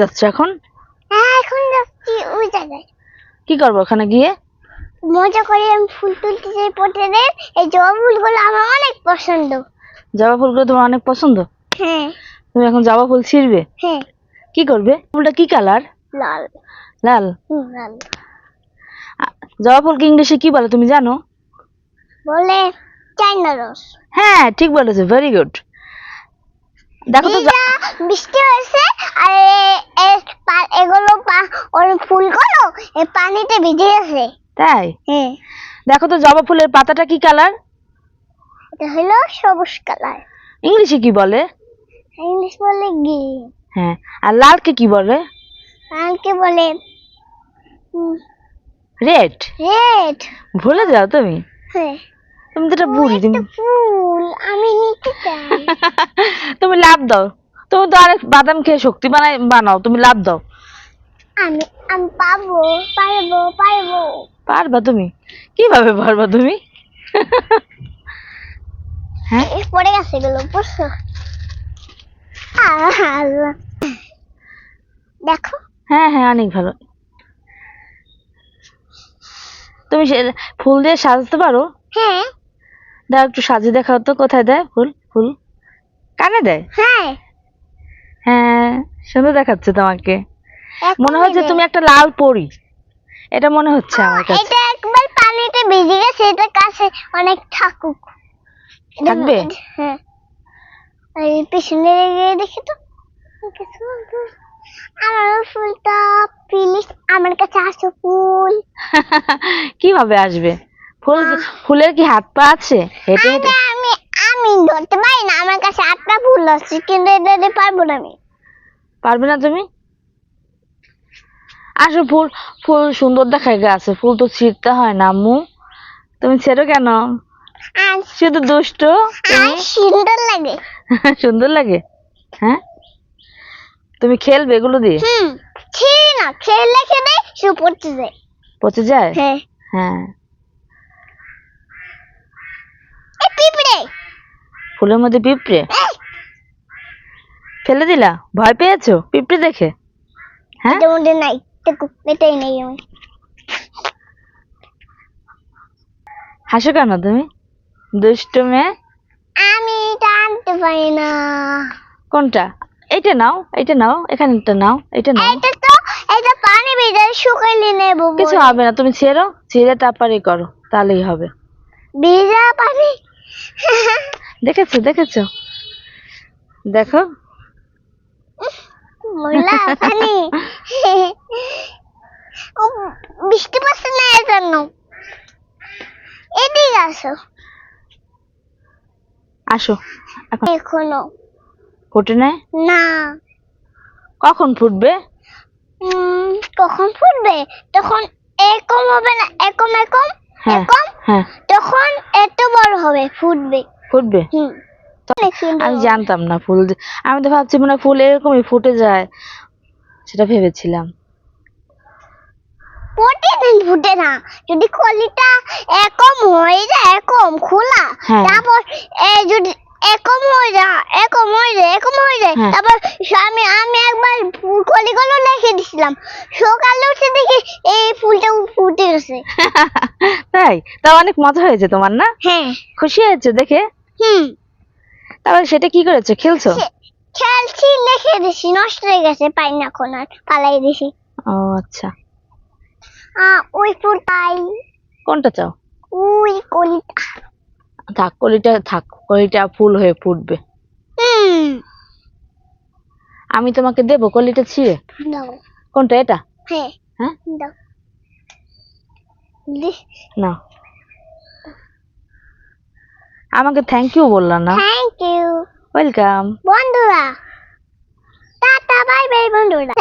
যাচ্ছ এখন? হ্যাঁ এখন যাচ্ছি ওই জায়গায়। কি করব ওখানে গিয়ে? মজা করে আমি ফুল তুলতে চাই পটেদের। এই জবা ফুলগুলো আমার অনেক পছন্দ। জবা ফুলগুলো তোমার অনেক পছন্দ? হ্যাঁ। তুমি এখন জবা ফুল ছিঁড়বে? হ্যাঁ। কি করবে? ফুলটা কি কালার? লাল। লাল? লাল। জবা ফুলকে ইংলিশে কি বলে তুমি জানো? বলে চাইনা রস। হ্যাঁ ঠিক বলেছ ভেরি গুড দেখো তো বৃষ্টি হয়েছে আর এগুলো পা- ওর ফুলগুলো পানিতে ভিজে গেছে। তাই? হ্যাঁ। দেখো তো জবা ফুলের পাতাটা কি কালার? এটা হলো সবুজ কালার। ইংলিশে কি বলে? ইংলিশ বলে গ্রিন হ্যাঁ আর লালকে কি বলে? লালকে বলে রেড। রেড। ভুলে যাও তুমি। হ্যাঁ। তুমি তো বুড়ি তুমি ফুল আমি নিতে চাই। তুমি লাভ দাও। তুমি তো অনেক বাদাম খেয়ে শক্তি বানাই বানাও তুমি লাভ দাও। আমি আমি পাবো পারব পারব। পারবা তুমি? কীভাবে পারবা তুমি? হ্যাঁ? পড়ে গেছে আহ, আল্লাহ। দেখো। হ্যাঁ হ্যাঁ অনেক ভালো। তুমি সে ফুল দিয়ে সাজাতে পারো? হ্যাঁ। দাও একটু সাজিয়ে দেখাও তো কোথায় দেয়? ফুল ফুল। কানে দেয়? হ্যাঁ। হ্যাঁ সুন্দর দেখাচ্ছে তোমাকে। মনে হচ্ছে। তুমি একটা লাল পরি। এটা মনে হচ্ছে আমার কাছে। এটা একবার পানিতে ভিজে গেছে এটা কাছে অনেক থাকুক। থাকবে? হ্যাঁ। এই পিছনে গিয়ে দেখি তো। আমার ফুলটা প্লিজ আমার কাছে আসো ফুল। কীভাবে আসবে? ফুল ফুলের কি হাত পা আছে? হেঁটে হেঁটে। আমি আমি ধরতে পারি না আমার কাছে আটটা ফুল আছে কিন্তু এটা দিতে পারব না আমি। পারবে না তুমি? আসো ফুল ফুল সুন্দর দেখায় গাছে ফুল তো ছিঁড়তে হয় না আম্মু। তুমি ছেড়ো কেন? শুধু দুষ্ট সুন্দর লাগে। সুন্দর লাগে? হ্যাঁ? তুমি খেলবে এগুলো দিয়ে? হুম না খেলে খেলে শু পড়তে যায়। পচে যায়? হ্যাঁ। হ্যাঁ এই পিঁপড়ে। ফুলের মধ্যে পিঁপড়ে? ফেলে দিলা? ভয় পেয়েছ? পিঁপড়ে দেখে। হ্যাঁ? এটার মধ্যে নাই এটাই নেই আমি হাসো কেন তুমি? দুষ্ট মেয়ে? আমি এটা আনতে পারি না। কোনটা? এইটা নাও এইটা নাও এখানেটা নাও এটা নাও। এটা তো এটা পানি ভিজে শুকাইলে নেব কিছু হবে না তুমি ছেড়ো ছেড়ে তারপরে করো তাহলেই হবে। ভিজা পানি? দেখেছ দেখেছ? দেখো। বৃষ্টি পড়ছে না এর জন্য এদিকে আসো। আসো এখনও। ফুটে নেয় না। কখন ফুটবে? কখন ফুটবে? তখন এরকম হবে না এরকম এরকম হ্যাঁ এরকম হ্যাঁ। তখন এত বড় ফুটবে। ফুটবে? আমি জানতাম না ফুল আমি তো ভাবছি মনে ফুল এরকমই ফুটে যায়। সেটা ভেবেছিলাম। প্রতিদিন ফুটে না। যদি কলিটা এরকম হয়ে যায় এরকম খোলা হ্যাঁ। তারপর যদি এরকম হয়ে যায় এরকম হয়ে যায় এরকম হয়ে যায় হ্যাঁ। তারপর আমি আমি একবার ফুল কলিগুলো রেখে দিছিলাম। সকালে উঠে দেখি এই ফুলটা গেছে তাই? তা অনেক মজা হয়েছে তোমার না? হ্যাঁ। খুশি হয়েছে দেখে? হুম। তারপরে সেটা কি করেছ খেলছো? খেলছি রেখে দিছি নষ্ট হয়ে গেছে পাই না এখন আর পালাই দিছি। ও আচ্ছা। আহ, ওই ফুল পাই কোনটা চাও? ওই কলিটা। থাক কলিটা থাক কলিটা ফুল হয়ে ফুটবে। হুম। আমি তোমাকে দেবো কলিটা ছিঁড়ে? কোনটা এটা? হ্যাঁ। হ্যাঁ? দাও। না। আমাকে থ্যাংক ইউ বললা না। থ্যাংক ইউ ওয়েলকাম বন্ধুরা। টাটা বাই বাই বন্ধুরা।